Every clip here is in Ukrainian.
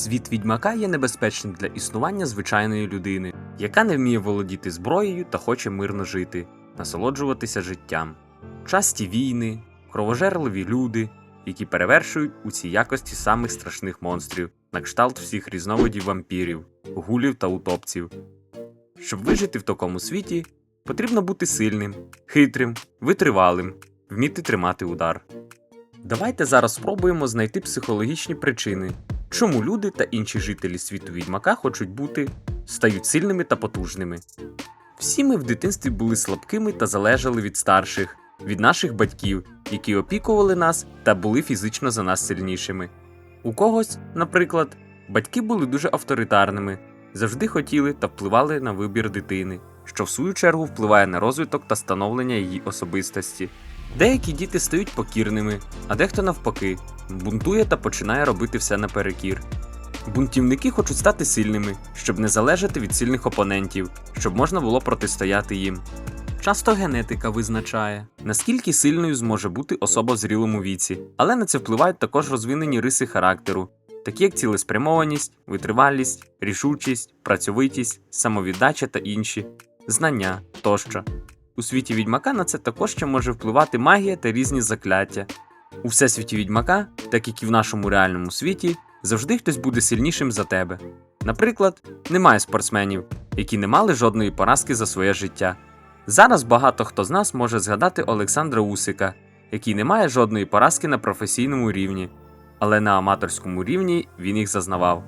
Світ відьмака є небезпечним для існування звичайної людини, яка не вміє володіти зброєю та хоче мирно жити, насолоджуватися життям. Часті війни, кровожерливі люди, які перевершують у цій якості самих страшних монстрів, на кшталт всіх різновидів вампірів, гулів та утопців. Щоб вижити в такому світі, потрібно бути сильним, хитрим, витривалим, вміти тримати удар. Давайте зараз спробуємо знайти психологічні причини, чому люди та інші жителі світу відьмака хочуть бути, стають сильними та потужними. Всі ми в дитинстві були слабкими та залежали від старших, від наших батьків, які опікували нас та були фізично за нас сильнішими. У когось, наприклад, батьки були дуже авторитарними, завжди хотіли та впливали на вибір дитини, що в свою чергу впливає на розвиток та становлення її особистості. Деякі діти стають покірними, а дехто навпаки, бунтує та починає робити все наперекір. Бунтівники хочуть стати сильними, щоб не залежати від сильних опонентів, щоб можна було протистояти їм. Часто генетика визначає, наскільки сильною зможе бути особа в зрілому віці, але на це впливають також розвинені риси характеру, такі як цілеспрямованість, витривалість, рішучість, працьовитість, самовіддача та інші, знання тощо. У світі відьмака на це також ще може впливати магія та різні закляття. У всесвіті відьмака, так як і в нашому реальному світі, завжди хтось буде сильнішим за тебе. Наприклад, немає спортсменів, які не мали жодної поразки за своє життя. Зараз багато хто з нас може згадати Олександра Усика, який не має жодної поразки на професійному рівні, але на аматорському рівні він їх зазнавав.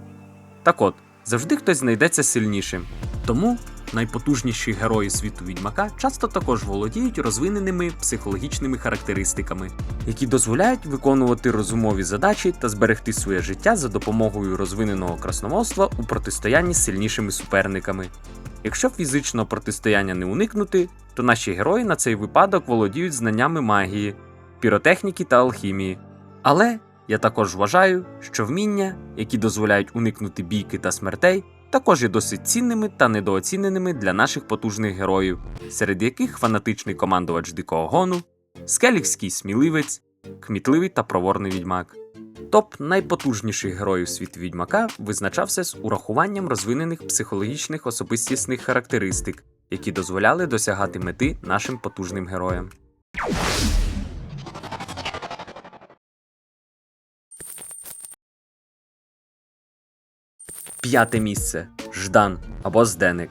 Так от, завжди хтось знайдеться сильнішим. Тому найпотужніші герої світу відьмака часто також володіють розвиненими психологічними характеристиками, які дозволяють виконувати розумові задачі та зберегти своє життя за допомогою розвиненого красномовства у протистоянні з сильнішими суперниками. Якщо фізичного протистояння не уникнути, то наші герої на цей випадок володіють знаннями магії, піротехніки та алхімії. Але я також вважаю, що вміння, які дозволяють уникнути бійки та смертей, також є досить цінними та недооціненими для наших потужних героїв, серед яких фанатичний командувач дикого гону, скелігський сміливець, кмітливий та проворний відьмак. Топ найпотужніших героїв світу відьмака визначався з урахуванням розвинених психологічних особистісних характеристик, які дозволяли досягати мети нашим потужним героям. П'яте місце Ждан або Зденик.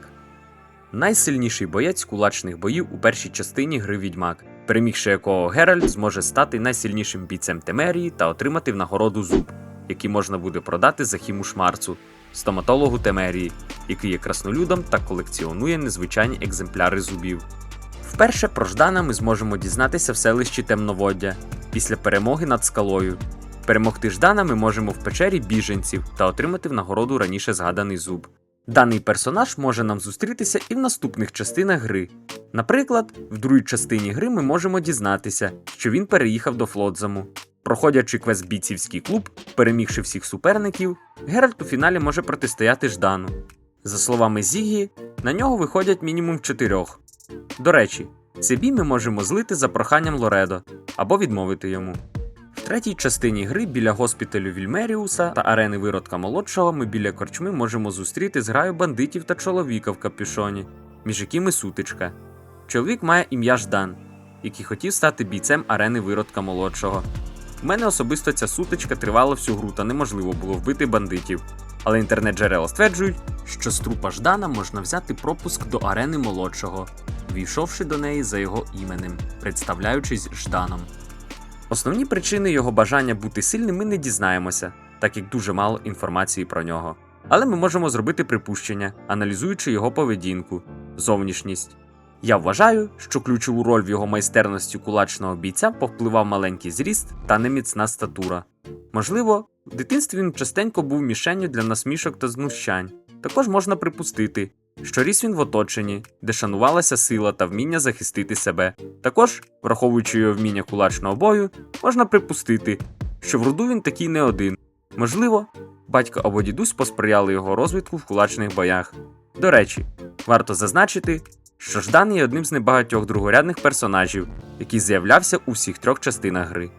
Найсильніший боєць кулачних боїв у першій частині гри Відьмак, перемігши якого Геральт зможе стати найсильнішим бійцем Темерії та отримати в нагороду зуб, який можна буде продати за хіму шмарцу, стоматологу Темерії, який є краснолюдом та колекціонує незвичайні екземпляри зубів. Вперше про Ждана ми зможемо дізнатися в селищі Темноводдя після перемоги над скалою. Перемогти Ждана ми можемо в печері біженців та отримати в нагороду раніше згаданий зуб. Даний персонаж може нам зустрітися і в наступних частинах гри. Наприклад, в другій частині гри ми можемо дізнатися, що він переїхав до Флотзаму. Проходячи квест бійцівський клуб, перемігши всіх суперників, Геральт у фіналі може протистояти Ждану. За словами Зігі, на нього виходять мінімум чотирьох. До речі, цей бій ми можемо злити за проханням Лоредо або відмовити йому. В третій частині гри біля госпіталю Вільмеріуса та арени виродка молодшого ми біля корчми можемо зустріти зграю бандитів та чоловіка в капюшоні, між якими сутичка. Чоловік має ім'я Ждан, який хотів стати бійцем арени виродка молодшого. У мене особисто ця сутичка тривала всю гру та неможливо було вбити бандитів. Але інтернет-джерела стверджують, що з трупа Ждана можна взяти пропуск до арени молодшого, війшовши до неї за його іменем, представляючись Жданом. Основні причини його бажання бути сильним ми не дізнаємося, так як дуже мало інформації про нього. Але ми можемо зробити припущення, аналізуючи його поведінку, зовнішність. Я вважаю, що ключову роль в його майстерності кулачного бійця повпливав маленький зріст та неміцна статура. Можливо, в дитинстві він частенько був мішенню для насмішок та знущань. Також можна припустити, що ріс він в оточенні, де шанувалася сила та вміння захистити себе. Також, враховуючи його вміння кулачного бою, можна припустити, що в роду він такий не один. Можливо, батько або дідусь посприяли його розвитку в кулачних боях. До речі, варто зазначити, що Ждан є одним з небагатьох другорядних персонажів, який з'являвся у всіх трьох частинах гри.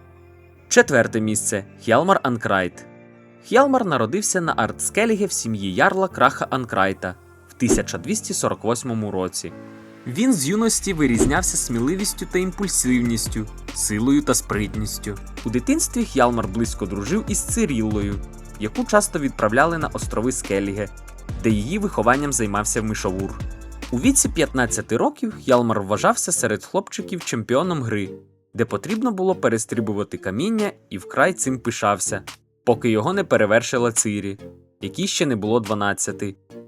Четверте місце Х'ялмар Анкрайт. Х'ялмар народився на Артскеліге в сім'ї ярла Краха Анкрайта 1248 році. Він з юності вирізнявся сміливістю та імпульсивністю, силою та спритністю. У дитинстві Х'ялмар близько дружив із Циріллою, яку часто відправляли на острови Скеліге, де її вихованням займався Мишовур. У віці 15 років Х'ялмар вважався серед хлопчиків чемпіоном гри, де потрібно було перестрибувати каміння і вкрай цим пишався, поки його не перевершила Цирі, якій ще не було 12.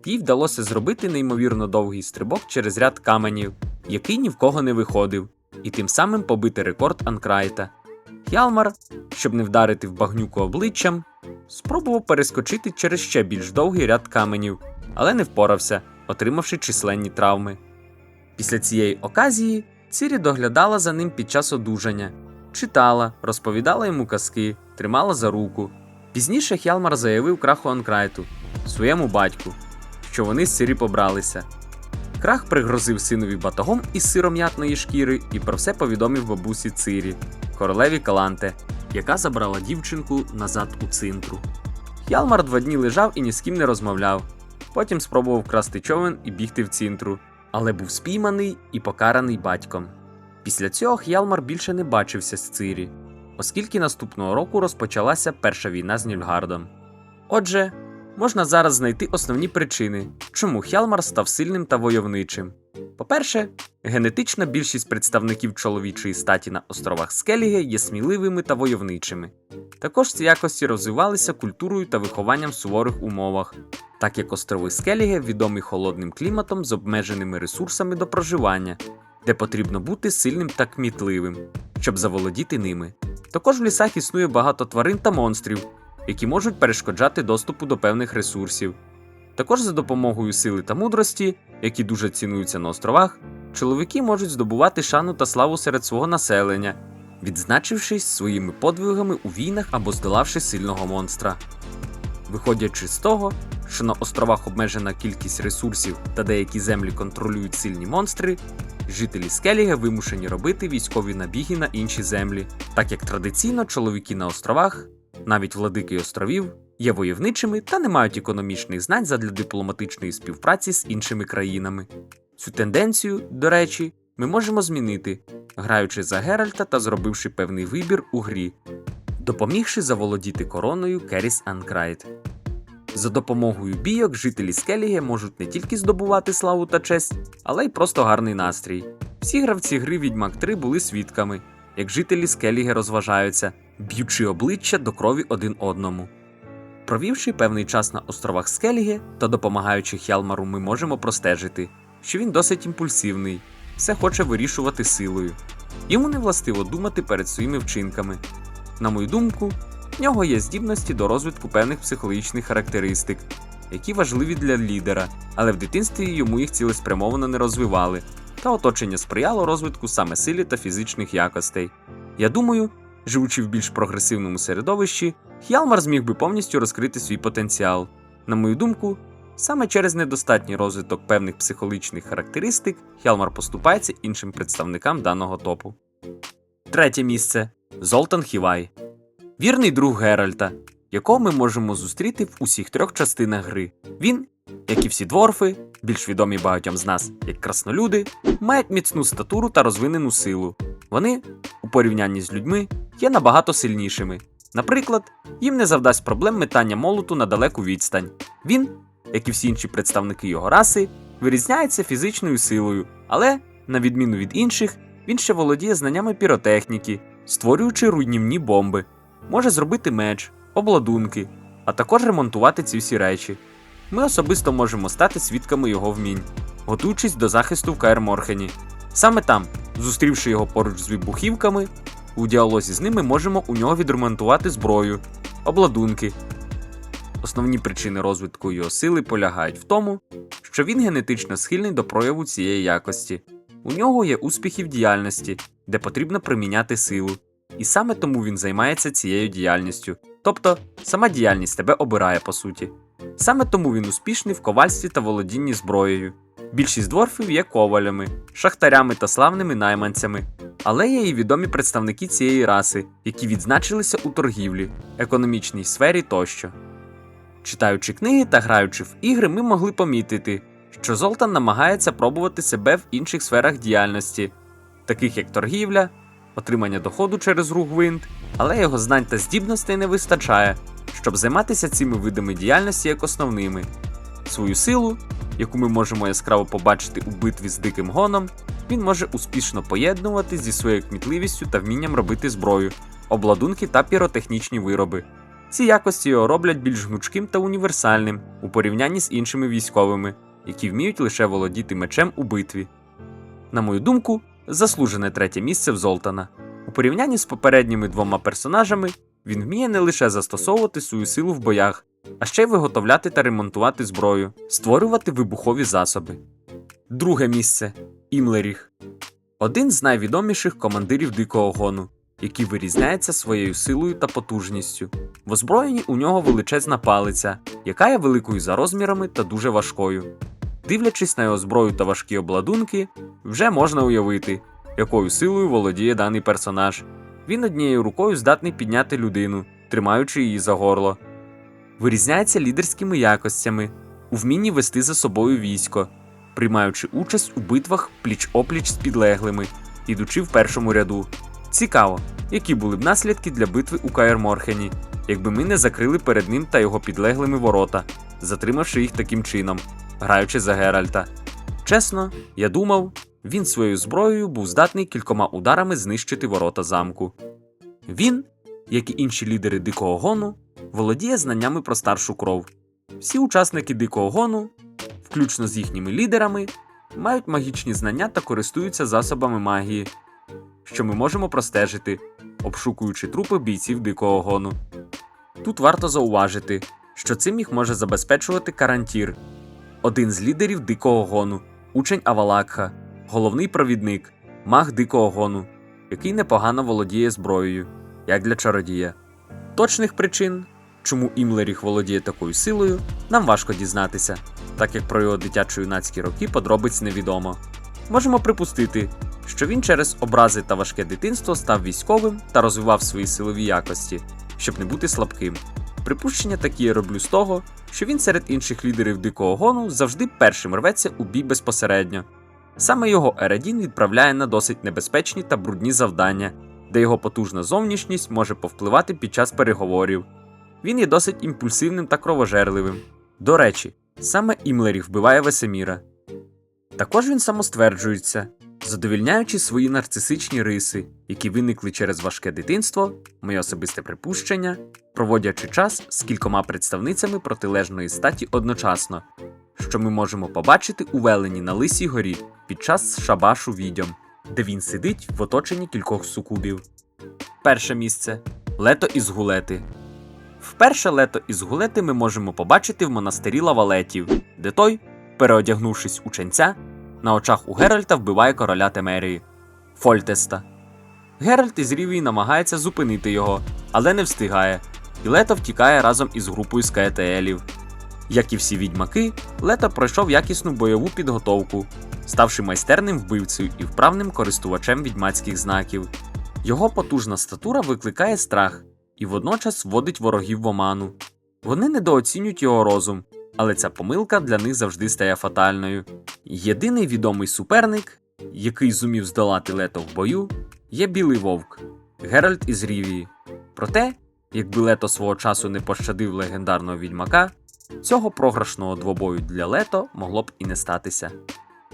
Їй вдалося зробити неймовірно довгий стрибок через ряд каменів, який ні в кого не виходив, і тим самим побити рекорд Анкрайта. Х'ялмар, щоб не вдарити в багнюку обличчям, спробував перескочити через ще більш довгий ряд каменів, але не впорався, отримавши численні травми. Після цієї оказії Цірі доглядала за ним під час одужання, читала, розповідала йому казки, тримала за руку. Пізніше Хялмар заявив краху Анкрайту, своєму батьку, що вони з Цирі побралися. Крах пригрозив синові батогом із сиром ятної шкіри і про все повідомив бабусі Цирі, королеві Каланте, яка забрала дівчинку назад у цинтру. Хялмар два дні лежав і ні з ким не розмовляв. Потім спробував красти човен і бігти в цинтру, але був спійманий і покараний батьком. Після цього Хялмар більше не бачився з Цирі, оскільки наступного року розпочалася перша війна з Нільфгардом. Отже, можна зараз знайти основні причини, чому Хялмар став сильним та войовничим. По-перше, генетична більшість представників чоловічої статі на островах Скеліге є сміливими та войовничими. Також ці якості розвивалися культурою та вихованням в суворих умовах, так як острови Скеліге відомі холодним кліматом з обмеженими ресурсами до проживання, де потрібно бути сильним та кмітливим, щоб заволодіти ними. Також в лісах існує багато тварин та монстрів, які можуть перешкоджати доступу до певних ресурсів. Також за допомогою сили та мудрості, які дуже цінуються на островах, чоловіки можуть здобувати шану та славу серед свого населення, відзначившись своїми подвигами у війнах або здолавши сильного монстра. Виходячи з того, що на островах обмежена кількість ресурсів та деякі землі контролюють сильні монстри, жителі Скеліга вимушені робити військові набіги на інші землі, так як традиційно чоловіки на островах, навіть владики островів, є войовничими та не мають економічних знань задля дипломатичної співпраці з іншими країнами. Цю тенденцію, до речі, ми можемо змінити, граючи за Геральта та зробивши певний вибір у грі, допомігши заволодіти короною Керіс Анкрайт. За допомогою бійок жителі Скеліге можуть не тільки здобувати славу та честь, але й просто гарний настрій. Всі гравці гри Відьмак 3 були свідками, як жителі Скеліге розважаються, б'ючи обличчя до крові один одному. Провівши певний час на островах Скеліге та допомагаючи Хялмару, ми можемо простежити, що він досить імпульсивний, все хоче вирішувати силою. Йому не властиво думати перед своїми вчинками. На мою думку, в нього є здібності до розвитку певних психологічних характеристик, які важливі для лідера, але в дитинстві йому їх цілеспрямовано не розвивали, та оточення сприяло розвитку саме силі та фізичних якостей. Я думаю, живучи в більш прогресивному середовищі, Хялмар зміг би повністю розкрити свій потенціал. На мою думку, саме через недостатній розвиток певних психологічних характеристик Хялмар поступається іншим представникам даного топу. Третє місце Золтан Хівай. Вірний друг Геральта, якого ми можемо зустріти в усіх трьох частинах гри. Він, як і всі дворфи, більш відомі багатьом з нас як краснолюди, мають міцну статуру та розвинену силу. Вони, у порівнянні з людьми, є набагато сильнішими. Наприклад, їм не завдасть проблем метання молоту на далеку відстань. Він, як і всі інші представники його раси, вирізняється фізичною силою, але, на відміну від інших, він ще володіє знаннями піротехніки, створюючи руйнівні бомби, може зробити меч, обладунки, а також ремонтувати ці всі речі. Ми особисто можемо стати свідками його вмінь, готуючись до захисту в Каерморхені. Саме там, зустрівши його поруч з вибухівками, у діалозі з ними можемо у нього відремонтувати зброю, обладунки. Основні причини розвитку його сили полягають в тому, що він генетично схильний до прояву цієї якості. У нього є успіхи в діяльності, де потрібно приміняти силу, і саме тому він займається цією діяльністю. Тобто, сама діяльність тебе обирає по суті. Саме тому він успішний в ковальстві та володінні зброєю. Більшість дворфів є ковалями, шахтарями та славними найманцями, але є і відомі представники цієї раси, які відзначилися у торгівлі, економічній сфері тощо. Читаючи книги та граючи в ігри, ми могли помітити, що Золтан намагається пробувати себе в інших сферах діяльності, таких як торгівля, отримання доходу через рух гвинт, але його знань та здібностей не вистачає, щоб займатися цими видами діяльності як основними. Свою силу, яку ми можемо яскраво побачити у битві з диким гоном, він може успішно поєднувати зі своєю кмітливістю та вмінням робити зброю, обладунки та піротехнічні вироби. Ці якості його роблять більш гнучким та універсальним у порівнянні з іншими військовими, які вміють лише володіти мечем у битві. На мою думку, заслужене третє місце в Золтана. У порівнянні з попередніми двома персонажами він вміє не лише застосовувати свою силу в боях, а ще й виготовляти та ремонтувати зброю, створювати вибухові засоби. Друге місце Імлеріх. Один з найвідоміших командирів дикого гону, який вирізняється своєю силою та потужністю. В озброєнні у нього величезна палиця, яка є великою за розмірами та дуже важкою. Дивлячись на його зброю та важкі обладунки, вже можна уявити, якою силою володіє даний персонаж. Він однією рукою здатний підняти людину, тримаючи її за горло. Вирізняється лідерськими якостями, у вмінні вести за собою військо, приймаючи участь у битвах пліч-опліч з підлеглими, ідучи в першому ряду. Цікаво, які були б наслідки для битви у Каєр Морхені, якби ми не закрили перед ним та його підлеглими ворота, затримавши їх таким чином, граючи за Геральта. Чесно, я думав, він своєю зброєю був здатний кількома ударами знищити ворота замку. Він, як і інші лідери дикого гону, володіє знаннями про старшу кров. Всі учасники дикого гону, включно з їхніми лідерами, мають магічні знання та користуються засобами магії, що ми можемо простежити, обшукуючи трупи бійців дикого гону. Тут варто зауважити, що цим їх може забезпечувати Карантір, один з лідерів дикого гону, учень Авалакха, головний провідник, маг дикого гону, який непогано володіє зброєю, як для чародія. Точних причин, чому Імлеріх володіє такою силою, нам важко дізнатися, так як про його дитячо-юнацькі роки подробиць невідомо. Можемо припустити, що він через образи та важке дитинство став військовим та розвивав свої силові якості, щоб не бути слабким. Припущення такі я роблю з того, що він серед інших лідерів дикого гону завжди першим рветься у бій безпосередньо. Саме його Ередін відправляє на досить небезпечні та брудні завдання, де його потужна зовнішність може повпливати під час переговорів. Він є досить імпульсивним та кровожерливим. До речі, саме Імлеріх вбиває Весеміра. Також він самостверджується, задовільняючи свої нарцисичні риси, які виникли через важке дитинство, моє особисте припущення, проводячи час з кількома представницями протилежної статі одночасно, що ми можемо побачити у велені на Лисій горі під час шабашу відьом, де він сидить в оточенні кількох сукубів. Перше місце лето із гулети. Вперше лето із гулети ми можемо побачити в монастирі лавалетів, де той, переодягнувшись у ченця, на очах у Геральта вбиває короля Темерії Фольтеста. Геральт із Рівії намагається зупинити його, але не встигає, і Лето втікає разом із групою скаетеелів. Як і всі відьмаки, Лето пройшов якісну бойову підготовку, ставши майстерним вбивцею і вправним користувачем відьмацьких знаків. Його потужна статура викликає страх і водночас вводить ворогів в оману. Вони недооцінюють його розум, але ця помилка для них завжди стає фатальною. Єдиний відомий суперник, який зумів здолати лето в бою, є білий вовк Геральт із Рівії. Проте, якби лето свого часу не пощадив легендарного відьмака, цього програшного двобою для лето могло б і не статися.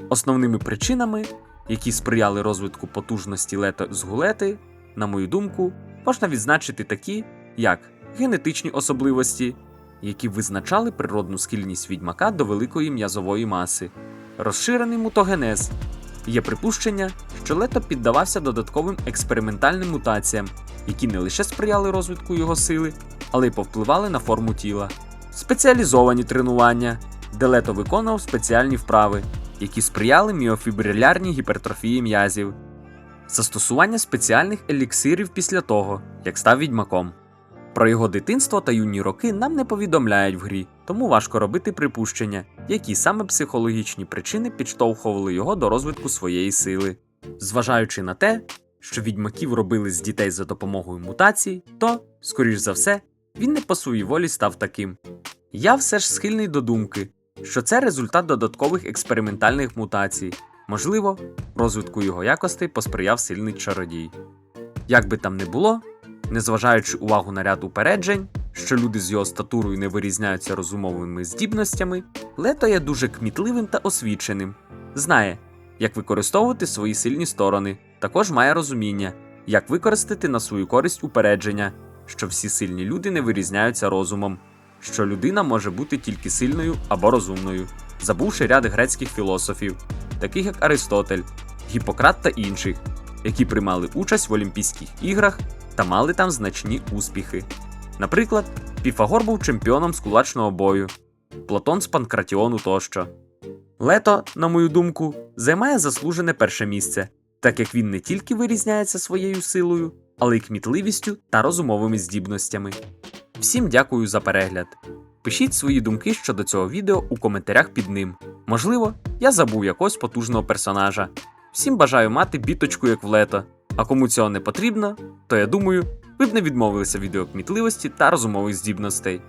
Основними причинами, які сприяли розвитку потужності лето з гулети, на мою думку, можна відзначити такі, як генетичні особливості, які визначали природну схильність відьмака до великої м'язової маси, розширений мутогенез. Є припущення, що лето піддавався додатковим експериментальним мутаціям, які не лише сприяли розвитку його сили, але й повпливали на форму тіла, спеціалізовані тренування, де лето виконував спеціальні вправи, які сприяли міофібрилярній гіпертрофії м'язів, застосування спеціальних еліксирів після того, як став відьмаком. Про його дитинство та юні роки нам не повідомляють в грі, тому важко робити припущення, які саме психологічні причини підштовхували його до розвитку своєї сили. Зважаючи на те, що відьмаків робили з дітей за допомогою мутацій, то, скоріш за все, він не по своїй волі став таким. Я все ж схильний до думки, що це результат додаткових експериментальних мутацій, можливо, розвитку його якостей посприяв сильний чародій. Як би там не було, незважаючи увагу на ряд упереджень, що люди з його статурою не вирізняються розумовими здібностями, Лето є дуже кмітливим та освіченим, знає, як використовувати свої сильні сторони, також має розуміння, як використати на свою користь упередження, що всі сильні люди не вирізняються розумом, що людина може бути тільки сильною або розумною, забувши ряд грецьких філософів, таких як Аристотель, Гіппократ та інших, які приймали участь в Олімпійських іграх та мали там значні успіхи. Наприклад, Піфагор був чемпіоном з кулачного бою, Платон з Панкратіону тощо. Лето, на мою думку, займає заслужене перше місце, так як він не тільки вирізняється своєю силою, але й кмітливістю та розумовими здібностями. Всім дякую за перегляд. Пишіть свої думки щодо цього відео у коментарях під ним. Можливо, я забув якогось потужного персонажа. Всім бажаю мати біточку як в лето. А кому цього не потрібно, то я думаю, ви б не відмовилися від його кмітливості та розумових здібностей.